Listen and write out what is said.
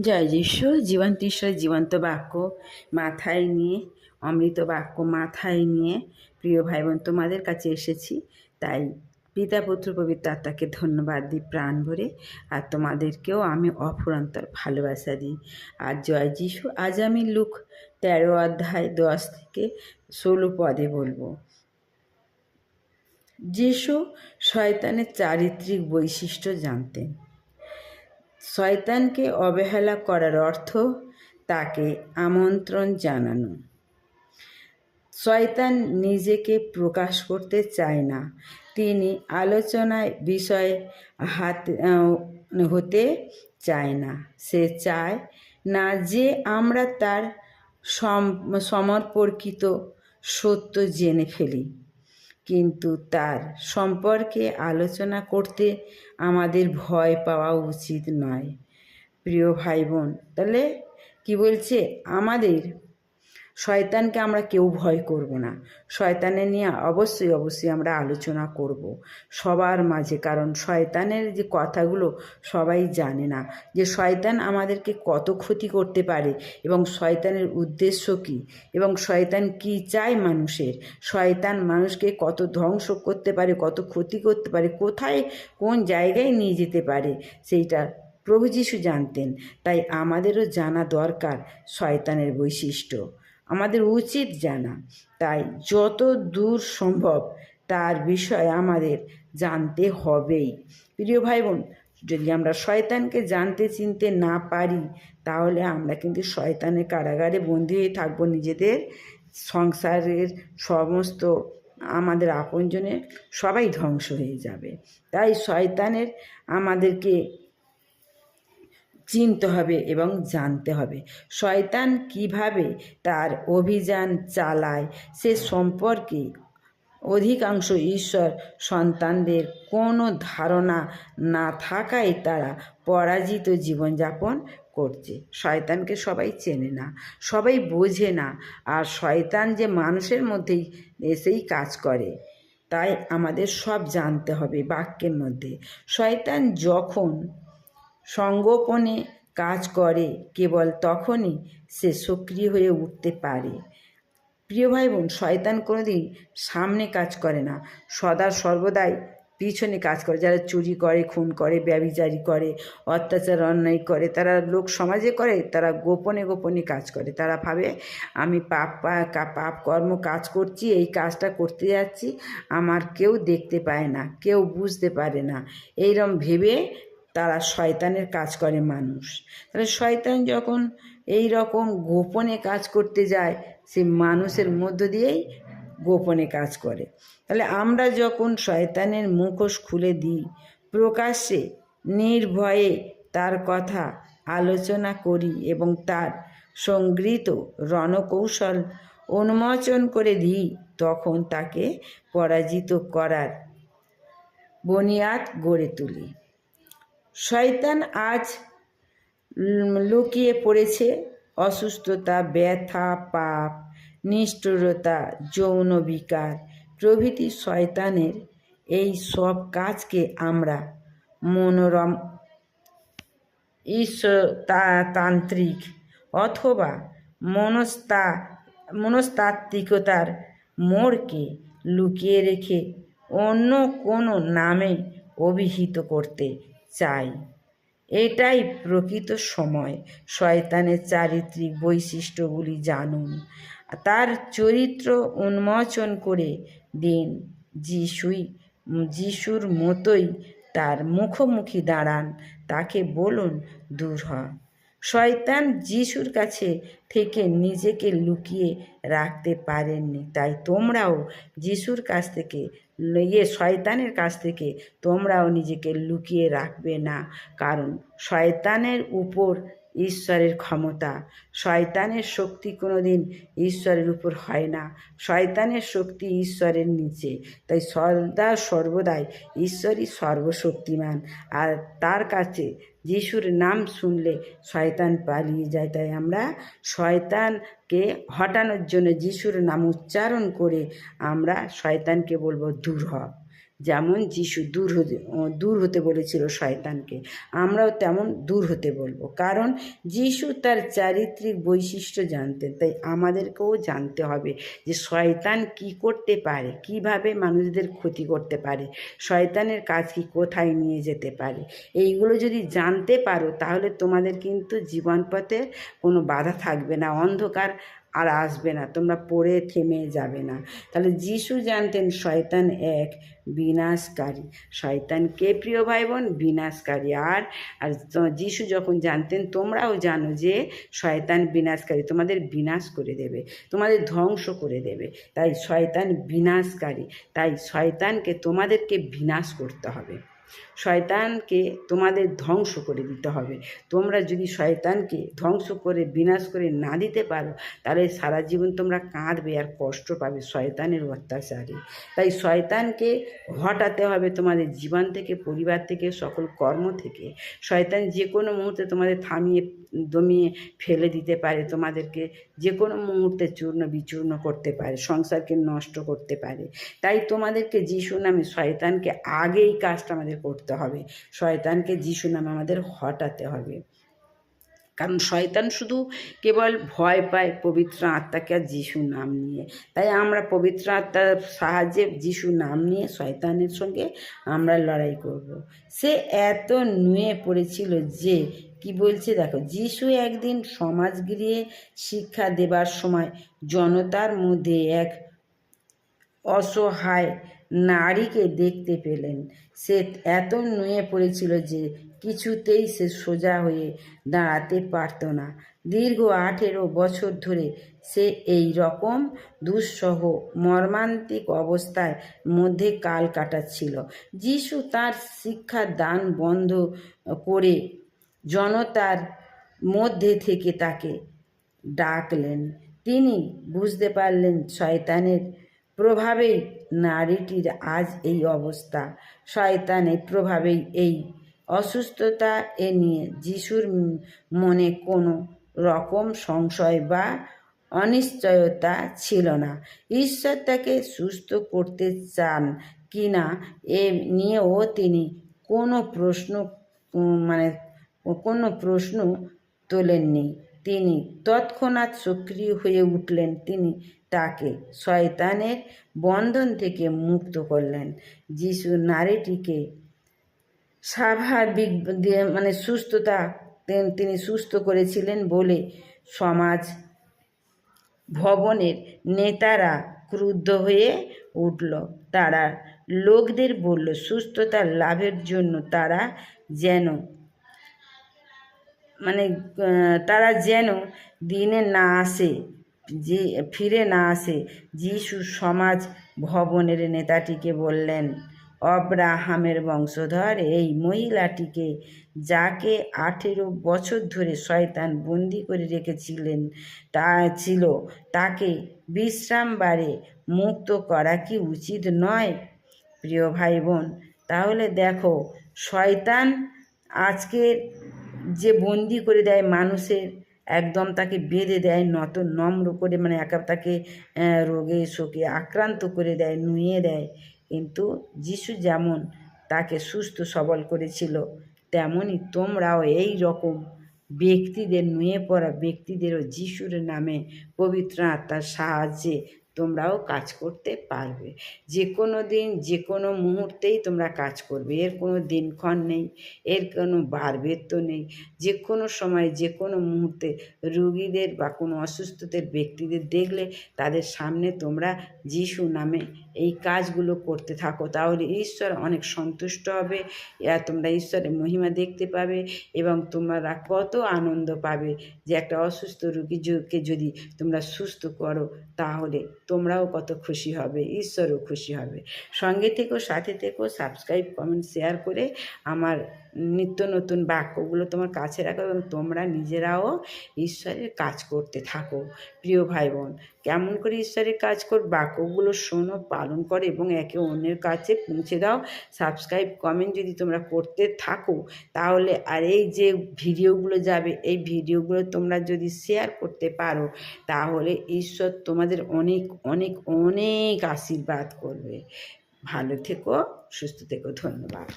জয় যিশু, জীবন্ত ঈশ্বরের জীবন্ত বাক্য মাথায় নিয়ে, অমৃত বাক্য মাথায় নিয়ে, প্রিয় ভাই বোন তোমাদের কাছে এসেছি। তাই পিতা, পুত্র, পবিত্র আত্মাকে ধন্যবাদ দিই প্রাণ ভরে, আর তোমাদেরকেও আমি অফুরন্তর ভালোবাসা দিই। আর জয় যিশু, আজ আমি লুক তেরো অধ্যায় দশ থেকে ষোলো পদে বলব। যিশু শয়তানের চারিত্রিক বৈশিষ্ট্য জানতেন। শয়তানকে অবহেলা করার অর্থ তাকে আমন্ত্রণ জানানো। শয়তান নিজেকে প্রকাশ করতে চায় না। তিনি আলোচনায় বিষয়ে হাত হতে চায় না। সে চায় না যে আমরা তার সমর্পর্কিত সত্য জেনে ফেলি। কিন্তু তার সম্পর্কে আলোচনা করতে আমাদের ভয় পাওয়া উচিত নয়। প্রিয় ভাই বোন তাহলে কি বলছে? আমাদের শয়তানকে আমরা কেউ ভয় করব না। শয়তানের নিয়ে অবশ্যই অবশ্যই আমরা আলোচনা করব সবার মাঝে। কারণ শয়তানের যে কথাগুলো সবাই জানে না যে শয়তান আমাদেরকে কত ক্ষতি করতে পারে এবং শয়তানের উদ্দেশ্য কী? এবং শয়তান কি চায় মানুষের? শয়তান মানুষকে কত ধ্বংস করতে পারে, কত ক্ষতি করতে পারে, কোথায়, কোন জায়গায় নিয়ে যেতে পারে সেইটা প্রভু যিশু জানতেন। তাই আমাদেরও জানা দরকার শয়তানের বৈশিষ্ট্য। আমাদের উচিত জানা। তাই যত দূর সম্ভব তার বিষয়ে আমাদের জানতে হবেই। প্রিয় ভাই বোন যদি আমরা শয়তানকে জানতে চিনতে না পারি, তাহলে আমরা কিন্তু শয়তানের কারাগারে বন্দী হয়ে থাকব। নিজেদের সংসারের সমস্ত আমাদের আপনজনের সবাই ধ্বংস হয়ে যাবে। তাই শয়তানের আমাদেরকে চিনতে হবে এবং জানতে হবে। শয়তান কীভাবে তার অভিযান চালায় সে সম্পর্কে অধিকাংশ ঈশ্বর সন্তানদের কোনো ধারণা না থাকায় তারা পরাজিত জীবনযাপন করছে। শয়তানকে সবাই চেনে না, সবাই বোঝে না, আর শয়তান যে মানুষের মধ্যেই এসেই কাজ করে, তাই আমাদের সব জানতে হবে বাক্যের মধ্যে। শয়তান যখন সঙ্গোপনে কাজ করে, কেবল তখনই সে সক্রিয় হয়ে উঠতে পারে। প্রিয় ভাই বোন শয়তান কোনোদিন সামনে কাজ করে না। সদা সর্বদাই পিছনে কাজ করে। যারা চুরি করে, খুন করে ব্যবিচারি করে, অত্যাচার, অন্যায় করে, তারা লোক সমাজে করে, তারা গোপনে গোপনে কাজ করে। তারা ভাবে, আমি পাপ পাপ কর্ম কাজ করছি, এই কাজটা করতে যাচ্ছি, আমার কেউ দেখতে পায় না, কেউ বুঝতে পারে না। এইরকম ভেবে তারা শয়তানের কাজ করে মানুষ। তাহলে শয়তান যখন এই রকম গোপনে কাজ করতে যায়, সে মানুষের মধ্য দিয়েই গোপনে কাজ করে। তাহলে আমরা যখন শয়তানের মুখোশ খুলে দিই, প্রকাশ্যে, নির্ভয়ে তার কথা আলোচনা করি এবং তার সংগৃহীত রণকৌশল উন্মোচন করে দিই, তখন তাকে পরাজিত করার বুনিয়াদ গড়ে তুলি। শয়তান আজ লুকিয়ে পড়েছে। অসুস্থতা, ব্যথা, পাপ, নিষ্ঠুরতা, যৌন বিকার প্রভৃতি শয়তানের এই সব কাজকে আমরা মনোরম তান্ত্রিক অথবা মনস্তা মনস্তাত্ত্বিকতার মোড়কে লুকিয়ে রেখে অন্য কোনো নামে অভিহিত করতে চাই। এটাই প্রকৃত সময়, শয়তানের চারিত্রিক বৈশিষ্ট্যগুলি জানুন। তার চরিত্র উন্মোচন করে দিন। যিশুই, যিশুর মতোই তার মুখোমুখি দাঁড়ান, তাকে বলুন, দূর হ। শয়তান যিশুর কাছে থেকে নিজেকে লুকিয়ে রাখতে পারেননি। তাই তোমরাও যিশুর কাছ থেকে ইয়ে শয়তানের কাছ থেকে তোমরাও নিজেকে লুকিয়ে রাখবে না। কারণ শয়তানের উপর ঈশ্বরের ক্ষমতা। শয়তানের শক্তি কোনো দিন ঈশ্বরের উপর হয় না। শয়তানের শক্তি ঈশ্বরের নিচে। তাই সদা সর্বদাই ঈশ্বরই সর্বশক্তিমান। আর তার কাছে যিশুর নাম শুনলে শয়তান পালিয়ে যায়। তাই আমরা শয়তানকে হটানোর জন্য যিশুর নাম উচ্চারণ করে আমরা শয়তানকে বলব দূর হ। যেমন যিশু দূর হতে দূর হতে বলেছিল শয়তানকে। আমরাও তেমন দূর হতে বলব। কারণ যিশু তার চারিত্রিক বৈশিষ্ট্য জানতেন, তাই আমাদেরকেও জানতে হবে যে শয়তান কি করতে পারে, কীভাবে মানুষদের ক্ষতি করতে পারে, শয়তানের কাজ কি কোথায় নিয়ে যেতে পারে। এইগুলো যদি জানতে পারো, তাহলে তোমাদের কিন্তু জীবন পথে কোনো বাধা থাকবে না, অন্ধকার আর আসবে না, তোমরা পড়ে থেমে যাবে না। তাহলে যিশু জানতেন শয়তান এক বিনাশকারী। শয়তান কে প্রিয় ভাই বোন বিনাশকারী। আর আর যিশু যখন জানতেন, তোমরাও জানো যে শয়তান বিনাশকারী, তোমাদের বিনাশ করে দেবে, তোমাদের ধ্বংস করে দেবে। তাই শয়তান বিনাশকারী, তাই শয়তানকে তোমাদেরকে বিনাশ করতে হবে। শয়তানকে তোমাদের ধ্বংস করে দিতে হবে। তোমরা যদি শয়তানকে ধ্বংস করে, বিনাশ করে না দিতে পারো, তাহলে সারা জীবন তোমরা কাঁদবে আর কষ্ট পাবে শয়তানের অত্যাচারে। তাই শয়তানকে হটাতে হবে তোমাদের জীবন থেকে, পরিবার থেকে, সকল কর্ম থেকে। শয়তান যে কোনো মুহূর্তে তোমাদের থামিয়ে, দমিয়ে ফেলে দিতে পারে, তোমাদেরকে যে কোনো মুহূর্তে চূর্ণ বিচূর্ণ করতে পারে, সংসারকে নষ্ট করতে পারে। তাই তোমাদেরকে যিশু নামে শয়তানকে আগে এই কাজটা আমাদের করতে হবে। শয়তানকে যিশু নামে আমাদের হটাতে হবে। কারণ শয়তান শুধু কেবল ভয় পায় পবিত্র আত্মাকে আর যিশু নাম নিয়ে। তাই আমরা পবিত্র আত্মার সাহায্যে যিশু নাম নিয়ে শয়তানের সঙ্গে আমরা লড়াই করব। সে এত নুয়ে পড়েছিল যে, কি বলছে দেখো, যিশু একদিন সমাজগৃহে শিক্ষা দেবার সময় জনতার মধ্যে এক অসহায় নারীকে দেখতে পেলেন। সে এত নুয়ে পড়েছিল যে কিছুতেই সে সোজা হয়ে দাঁড়াতে পারত না। দীর্ঘ আঠেরো বছর ধরে সে এই রকম দুঃসহ, মর্মান্তিক অবস্থায় মধ্যে কাল কাটাচ্ছিল। যিশু তার শিক্ষা দান বন্ধ করে জনতার মধ্যে থেকে তাকে ডাকলেন। তিনি বুঝতে পারলেন, শয়তানের প্রভাবেই নারীটির আজ এই অবস্থা। শয়তানের প্রভাবেই এই অসুস্থতা এ নিয়ে যিশুর মনে কোনো রকম সংশয় বা অনিশ্চয়তা ছিল না। ঈশ্বর তাকে সুস্থ করতে চান কি না এ নিয়েও তিনি কোনো প্রশ্ন মানে কোনো প্রশ্ন তোলেননি। তিনি তৎক্ষণাৎ সক্রিয় হয়ে উঠলেন। তিনি তাকে শয়তানের বন্ধন থেকে মুক্ত করলেন। যিশু নারীটিকে স্বাভাবিক মানে সুস্থতা তিনি সুস্থ করেছিলেন বলে সমাজ ভবনের নেতারা ক্রুদ্ধ হয়ে উঠল। তারা লোকদের বলল, সুস্থতা লাভের জন্য তারা যেন মানে তারা যেন দিনে না আসে, যে, ফিরে না আসে। যিশু সমাজ ভবনের নেতাটিকে বললেন, অব্রাহামের বংশধর এই মহিলাটিকে, যাকে আঠেরো বছর ধরে শয়তান বন্দি করে রেখেছিলেন, তা ছিল, তাকে বিশ্রামবারে মুক্ত করা কি উচিত নয়? প্রিয় ভাই বোন, তাহলে দেখো, শয়তান আজকের যে বন্দি করে দেয় মানুষের একদম তাকে বেঁধে দেয়, নত নম্র করে মানে একা তাকে রোগে শোকে আক্রান্ত করে দেয়, নুয়ে দেয়। কিন্তু যিশু যেমন তাকে সুস্থ, সবল করেছিল তেমনই তোমরাও এই রকম ব্যক্তিদের নুয়ে পড়া ব্যক্তিদেরও যিশুর নামে পবিত্র আত্মার সাহায্যে তোমরাও কাজ করতে পারবে। যে কোনো দিন যে কোনো মুহূর্তেই তোমরা কাজ করবে। এর কোনো দিনক্ষণ নেই, এর কোনো বারবেত্য নেই। যে কোনো সময় যে কোনো মুহূর্তে রুগীদের বা কোনো অসুস্থদের ব্যক্তিদের দেখলে তাদের সামনে তোমরা যিশু নামে এই কাজগুলো করতে থাকো। তাহলে ঈশ্বর অনেক সন্তুষ্ট হবে। তোমরা ঈশ্বরের মহিমা দেখতে পাবে এবং তোমরা কত আনন্দ পাবে যে একটা অসুস্থ রুগীকে যদি তোমরা সুস্থ করো, তাহলে তোমরাও কত খুশি হবে, ঈশ্বরও খুশি হবে। সঙ্গে থেকেও সাথে থেকেও সাবস্ক্রাইব কমেন্ট শেয়ার করে আমার নিত্য নতুন বাক্যগুলো তোমার কাছে রাখো এবং তোমরা নিজেরাও ঈশ্বরের কাজ করতে থাকো। প্রিয় ভাই বোন কেমন করে ঈশ্বরের কাজ কর বাক্যগুলো শোনো, পালন করো এবং একে অন্যের কাছে পৌঁছে দাও। সাবস্ক্রাইব কমেন্ট যদি তোমরা করতে থাকো, তাহলে আর এই যে ভিডিওগুলো যাবে, এই ভিডিওগুলো তোমরা যদি শেয়ার করতে পারো, তাহলে ঈশ্বর তোমাদের অনেক অনেক অনেক আশীর্বাদ করবে। ভালো থেকো, সুস্থ থেকো, ধন্যবাদ।